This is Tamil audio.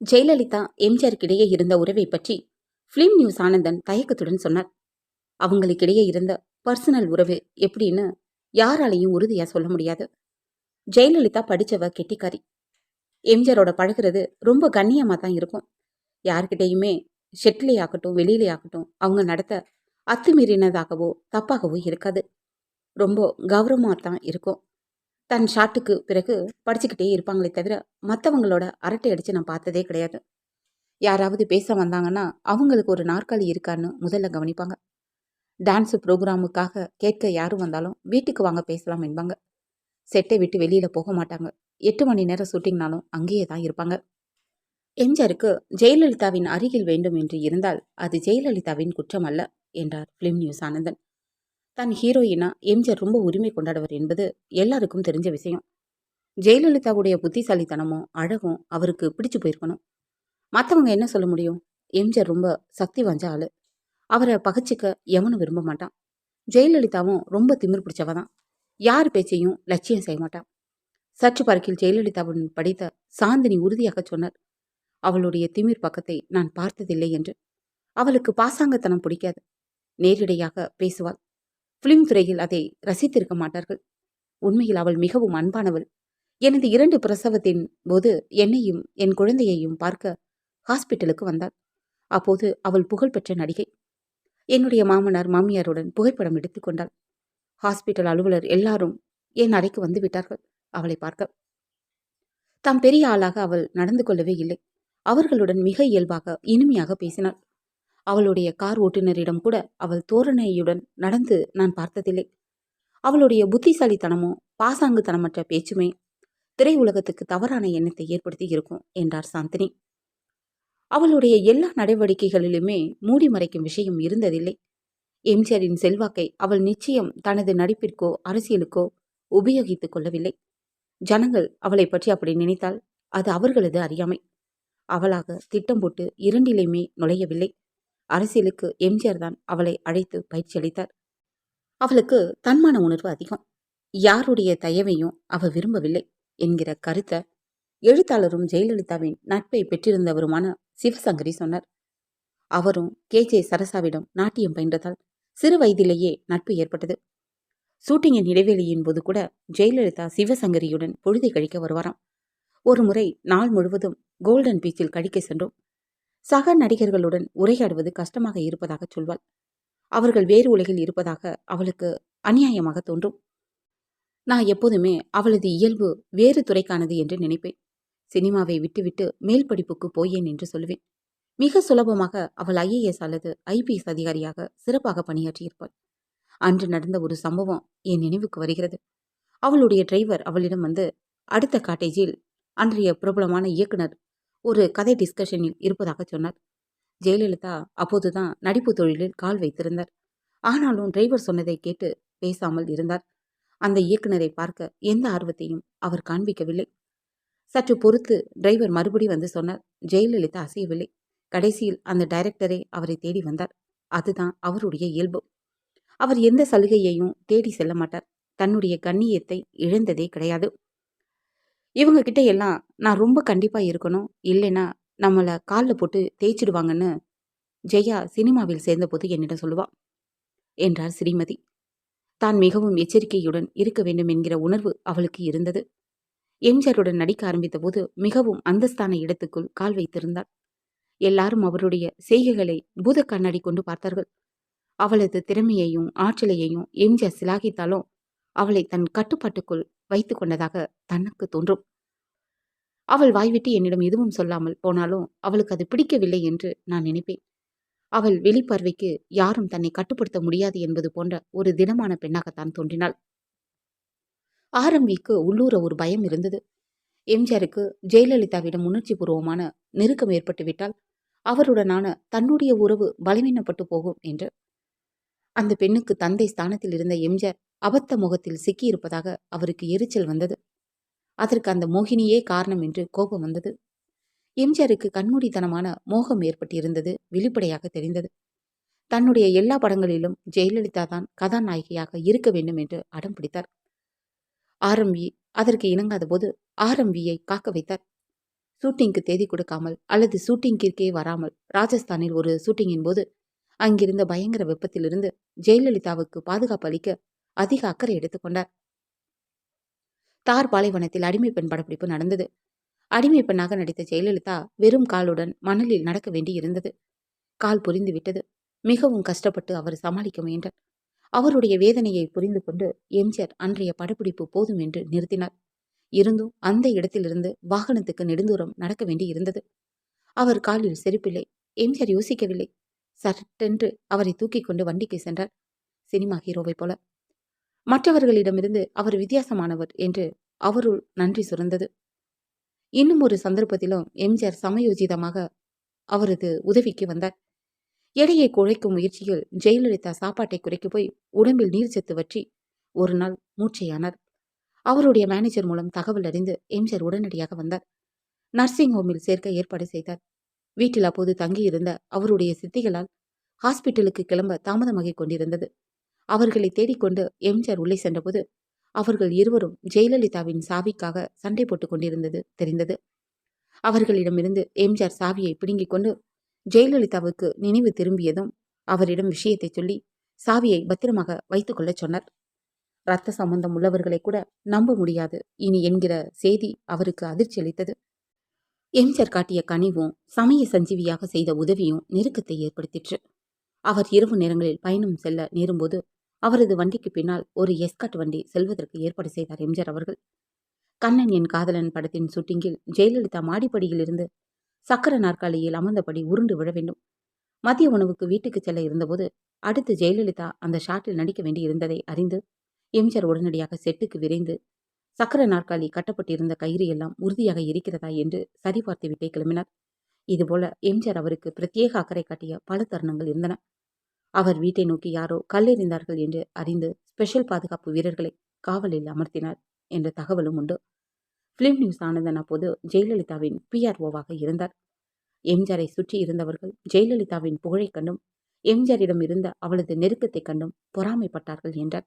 ஜெயலலிதா எம்ஜிஆருக்கிடையே இருந்த உறவை பற்றி ஃபிலிம் நியூஸ் ஆனந்தன் தயக்கத்துடன் சொன்னார். அவங்களுக்கிடையே இருந்த பர்சனல் உறவு எப்படின்னு யாராலையும் உறுதியா சொல்ல முடியாது. ஜெயலலிதா படிச்சவ கெட்டிக்காரி. எம்ஜிஆரோட பழகுறது ரொம்ப கண்ணியமா தான் இருக்கும். யார்கிட்டையுமே ஷெட்லே ஆகட்டும் வெளியிலே ஆகட்டும் அவங்க நடத்த அத்துமீறினதாகவோ தப்பாகவோ இருக்காது. ரொம்ப கௌரவமாக தான் இருக்கும். தன் ஷாட்டுக்கு பிறகு படிச்சுக்கிட்டே இருப்பாங்களே தவிர மற்றவங்களோட அரட்டை அடித்து நான் பார்த்ததே கிடையாது. யாராவது பேச வந்தாங்கன்னா அவங்களுக்கு ஒரு நாற்காலி இருக்கான்னு முதல்ல கவனிப்பாங்க. டான்ஸு ப்ரோக்ராமுக்காக கேட்க யாரும் வந்தாலும் வீட்டுக்கு வாங்க பேசலாம் என்பாங்க. செட்டை விட்டு வெளியில் போக மாட்டாங்க. எட்டு மணி நேரம் ஷூட்டிங்னாலும் அங்கேயே தான் இருப்பாங்க. எம்ஜிஆருக்கு ஜெயலலிதாவின் அருகில் வேண்டும் என்று இருந்தால் அது ஜெயலலிதாவின் குற்றம் அல்ல என்றார் ஃபிலிம் நியூஸ் ஆனந்தன். தன் ஹீரோயினா எம்ஜிஆர் ரொம்ப உரிமை கொண்டாடுவர் என்பது எல்லாருக்கும் தெரிஞ்ச விஷயம். ஜெயலலிதாவுடைய புத்திசாலித்தனமும் அழகும் அவருக்கு பிடிச்சு போயிருக்கணும். மற்றவங்க என்ன சொல்ல முடியும்? எம்ஜிஆர் ரொம்ப சக்தி வாஞ்ச ஆளு. அவரை பகச்சிக்க எவனும் விரும்ப மாட்டான். ஜெயலலிதாவும் ரொம்ப திமிர் பிடிச்சவ தான். யார் பேச்சையும் லட்சியம் செய்ய மாட்டான். சற்று பார்க்கில் ஜெயலலிதாவுடன் படித்த சாந்தினி உறுதியாக சொன்னார் அவளுடைய திமிர் பக்கத்தை நான் பார்த்ததில்லை என்று. அவளுக்கு பாசாங்கத்தனம் பிடிக்காது. நேரிடையாக பேசுவாள். பிலிம் துறையில் அதை ரசித்திருக்க மாட்டார்கள். உண்மையில் அவள் மிகவும் அன்பானவள். எனது இரண்டு பிரசவத்தின் போது என்னையும் என் குழந்தையையும் பார்க்க ஹாஸ்பிட்டலுக்கு வந்தாள். அப்போது அவள் புகழ்பெற்ற நடிகை. என்னுடைய மாமனார் மாமியாருடன் புகைப்படம் எடுத்துக்கொண்டாள் ஹாஸ்பிட்டல் அலுவலர் எல்லாரும் என் அறைக்கு வந்து விட்டார்கள். அவளை பார்க்க. தாம் பெரிய ஆளாக அவள் நடந்து கொள்ளவே இல்லை. அவர்களுடன் மிக இயல்பாக இனிமையாக பேசினாள். அவளுடைய கார் ஓட்டுநரிடம் கூட அவள் தோரணையுடன் நடந்து நான் பார்த்ததில்லை. அவளுடைய புத்திசாலித்தனமும் பாசாங்குத்தனமற்ற பேச்சுமே திரை உலகத்துக்கு தவறான எண்ணத்தை ஏற்படுத்தி இருக்கும் என்றார் சாந்தினி. அவளுடைய எல்லா நடவடிக்கைகளிலுமே மூடி மறைக்கும் விஷயம் இருந்ததில்லை. எம்ஜிஆரின் செல்வாக்கை அவள் நிச்சயம் தனது நடிப்பிற்கோ அரசியலுக்கோ உபயோகித்துக் கொள்ளவில்லை. ஜனங்கள் அவளை பற்றி அப்படி நினைத்தால் அது அவர்களது அறியாமை. அவளாக திட்டம் போட்டு இரண்டிலையுமே நுழையவில்லை. அரசியலுக்கு எம்ஜிஆர் தான் அவளை அழைத்து பயிற்சி அளித்தார் அவளுக்கு தன்மான உணர்வு அதிகம். யாருடைய தயவையும் அவ விரும்பவில்லை என்கிற கருத்தை எழுத்தாளரும் ஜெயலலிதாவின் நட்பை பெற்றிருந்தவருமான சிவசங்கரி சொன்னார். அவரும் கே. ஜே. சரசாவிடம் நாட்டியம் பயின்றதால் சிறு வயதிலேயே நட்பு ஏற்பட்டது. ஷூட்டிங்கின் இடைவெளியின் போது கூட ஜெயலலிதா சிவசங்கரியுடன் பொழுதை கழிக்க வருவாராம். ஒரு முறை நாள் முழுவதும் கோல்டன் பீச்சில் கழிக்க சென்றோம். சக நடிகர்களுடன் உரையாடுவது கஷ்டமாக இருப்பதாக சொல்வாள். அவர்கள் வேறு உலகில் இருப்பதாக அவளுக்கு அநியாயமாக தோன்றும். நான் எப்போதுமே அவளது இயல்பு வேறு துறைக்கானது என்று நினைப்பேன். சினிமாவை விட்டுவிட்டு மேல் படிப்புக்கு போயேன் என்று சொல்லுவேன். மிக சுலபமாக அவள் ஐஏஎஸ் அல்லது ஐபிஎஸ் அதிகாரியாக சிறப்பாக பணியாற்றியிருப்பாள். அன்று நடந்த ஒரு சம்பவம் என் நினைவுக்கு வருகிறது. அவளுடைய டிரைவர் அவளிடம் வந்து அடுத்த காட்டேஜில் அன்றைய பிரபலமான இயக்குனர் ஒரு கதை டிஸ்கஷனில் இருப்பதாக சொன்னார். ஜெயலலிதா அப்போதுதான் நடிப்பு தொழிலில் கால் வைத்திருந்தார். ஆனாலும் டிரைவர் சொன்னதை கேட்டு பேசாமல் இருந்தார். அந்த இயக்குனரை பார்க்க எந்த ஆர்வத்தையும் அவர் காண்பிக்கவில்லை. சற்று பொறுத்து டிரைவர் மறுபடி வந்து சொன்னார் ஜெயலலிதா அசையவில்லை. கடைசியில் அந்த டைரக்டரே அவரை தேடி வந்தார். அதுதான் அவருடைய இயல்பு. அவர் எந்த சலுகையையும் தேடி செல்ல மாட்டார். தன்னுடைய கண்ணியத்தை இழந்ததே கிடையாது. இவங்க கிட்ட எல்லாம் நான் ரொம்ப கண்டிப்பா இருக்கணும். இல்லைன்னா நம்மளை காலில் போட்டு தேய்ச்சிடுவாங்கன்னு ஜெயா சினிமாவில் சேர்ந்தபோது என்னிடம் சொல்லுவா என்றார் ஸ்ரீமதி. தான் மிகவும் எச்சரிக்கையுடன் இருக்க வேண்டும் என்கிற உணர்வு அவளுக்கு இருந்தது. எம்ஜிஆருடன் நடிக்க ஆரம்பித்த போது மிகவும் அந்தஸ்தான இடத்துக்குள் கால் வைத்திருந்தாள். எல்லாரும் அவருடைய செய்கைகளை பூத கண்ணாடி கொண்டு பார்த்தார்கள். அவளது திறமையையும் ஆற்றலையையும் எம்ஜிஆர் சிலாகித்தாலும் அவளை தன் கட்டுப்பாட்டுக்குள் வைத்து கொண்டதாக தனக்கு தோன்றும். அவள் வாய்விட்டு என்னிடம் எதுவும் சொல்லாமல் போனாலும் அவளுக்கு அது பிடிக்கவில்லை என்று நான் நினைப்பேன். அவள் வெளிப்பார்வைக்கு யாரும் தன்னை கட்டுப்படுத்த முடியாது என்பது போன்ற ஒரு திடமான பெண்ணாகத்தான் தோன்றினாள். ஆரம்பிக்கு உள்ளூர ஒரு பயம் இருந்தது. எம்ஜிஆருக்கு ஜெயலலிதாவிடம் உணர்ச்சி பூர்வமான நெருக்கம் ஏற்பட்டுவிட்டால் அவருடனான தன்னுடைய உறவு பலவீனப்பட்டு போகும் என்று. அந்த பெண்ணுக்கு தந்தை ஸ்தானத்தில் இருந்த எம்ஜிஆர் அபத்த முகத்தில் சிக்கியிருப்பதாக அவருக்கு எரிச்சல் வந்தது. அதற்கு அந்த மோகினியே காரணம் என்று கோபம் வந்தது. எம்ஜிஆருக்கு கண்மூடித்தனமான மோகம் ஏற்பட்டிருந்தது வெளிப்படையாக தெரிந்தது. தன்னுடைய எல்லா படங்களிலும் ஜெயலலிதா தான் கதாநாயகியாக இருக்க வேண்டும் என்று அடம் பிடித்தார். ஆரம்பி அதற்கு இணங்காத போது ஆரம்பியை காக்க வைத்தார். ஷூட்டிங்க்கு தேதி கொடுக்காமல் அல்லது ஷூட்டிங்கிற்கே வராமல் ராஜஸ்தானில் ஒரு ஷூட்டிங்கின் போது அங்கிருந்த பயங்கர வெப்பத்திலிருந்து ஜெயலலிதாவுக்கு பாதுகாப்பு அளிக்க அதிக அக்கறை எடுத்துக்கொண்டார் தார் பாலைவனத்தில் அடிமை பெண் படப்பிடிப்பு நடந்தது. அடிமை பெண்ணாக நடித்த ஜெயலலிதா வெறும் காலுடன் மணலில் நடக்க வேண்டி இருந்தது. கால் புரிந்து விட்டது. மிகவும் கஷ்டப்பட்டு அவர் சமாளிக்க முயன்றார். அவருடைய வேதனையை புரிந்து கொண்டு எம்ஜிஆர் அன்றைய படப்பிடிப்பு போதும் என்று நிறுத்தினார். இருந்தும் அந்த இடத்திலிருந்து வாகனத்துக்கு நெடுந்தூரம் நடக்க வேண்டி இருந்தது. அவர் காலில் செருப்பில்லை. எம்ஜிஆர் யோசிக்கவில்லை. சட்டென்று அவரை தூக்கி கொண்டு வண்டிக்கு சென்றார். சினிமா ஹீரோவைப் போல மற்றவர்களிடமிருந்து அவர் வித்தியாசமானவர் என்று அவருள் நன்றி சுரந்தது. இன்னும் ஒரு சந்தர்ப்பத்திலும் எம்ஜிஆர் சமயோஜிதமாக அவரது உதவிக்கு வந்தார். எடையை குறைக்கும் முயற்சியில் ஜெயலலிதா சாப்பாட்டை குறைக்க போய் உடம்பில் நீர் சத்து வற்றி ஒரு நாள் மூச்சையானார் அவருடைய மேனேஜர் மூலம் தகவல் அறிந்து எம்ஜிஆர் உடனடியாக வந்தார். நர்சிங் ஹோமில் சேர்க்க ஏற்பாடு செய்தார். வீட்டில் அப்போது தங்கியிருந்த அவருடைய சித்திகளால் ஹாஸ்பிட்டலுக்கு கிளம்ப தாமதமாகிக் கொண்டிருந்தது. அவர்களை தேடிக்கொண்டு எம்ஜிஆர் உள்ளே சென்றபோது அவர்கள் இருவரும் ஜெயலலிதாவின் சாவிக்காக சண்டை போட்டுக் கொண்டிருந்தது தெரிந்தது. அவர்களிடமிருந்து எம்ஜிஆர் சாவியை பிடுங்கிக் கொண்டு ஜெயலலிதாவுக்கு நினைவு திரும்பியதும் அவரிடம் விஷயத்தை சொல்லி சாவியை பத்திரமாக வைத்துக்கொள்ளச் சொன்னார். இரத்த சம்பந்தம் உள்ளவர்களை கூட நம்ப முடியாது. இனி என்கிற செய்தி அவருக்கு அதிர்ச்சி அளித்தது. எம்ஜிஆர் காட்டிய கனிவும் சமய சஞ்சீவியாக செய்த உதவியும் நெருக்கத்தை ஏற்படுத்திற்று. அவர் இரவு நேரங்களில் பயணம் செல்ல நேரும்போது அவரது வண்டிக்கு பின்னால் ஒரு எஸ்கட் வண்டி செல்வதற்கு ஏற்பாடு செய்தார் எம்ஜிஆர் அவர்கள். கண்ணன் என் காதலன் படத்தின் ஷூட்டிங்கில் ஜெயலலிதா மாடிப்படியில் இருந்து சக்கர நாற்காலியில் அமர்ந்தபடி உருண்டு விழ வேண்டும். மதிய உணவுக்கு வீட்டுக்கு செல்ல இருந்தபோது அடுத்து ஜெயலலிதா அந்த ஷாட்டில் நடிக்க வேண்டி இருந்ததை அறிந்து எம்ஜிஆர் உடனடியாக செட்டுக்கு விரைந்து சக்கர நாற்காலி கட்டப்பட்டிருந்த கயிறு எல்லாம் உறுதியாக இருக்கிறதா என்று சரிபார்த்து விட்டே கிளம்பினார். இதுபோல எம்ஜிஆர் அவருக்கு பிரத்யேக அக்கறை காட்டிய பல தருணங்கள் இருந்தன. அவர் வீட்டை நோக்கி யாரோ கல்லெறிந்தார்கள் என்று அறிந்து ஸ்பெஷல் பாதுகாப்பு வீரர்களை காவலில் அமர்த்தினார் என்ற தகவலும் உண்டு. பிலிம் நியூஸ் ஆனந்தன் அப்போது ஜெயலலிதாவின் பிஆர்ஓவாக இருந்தார். எம்ஜிஆரை சுற்றி இருந்தவர்கள் ஜெயலலிதாவின் புகழைக் கண்டும் எம்ஜிஆரிடம் இருந்த அவளது நெருக்கத்தைக் கண்டும் பொறாமைப்பட்டார்கள் என்றார்.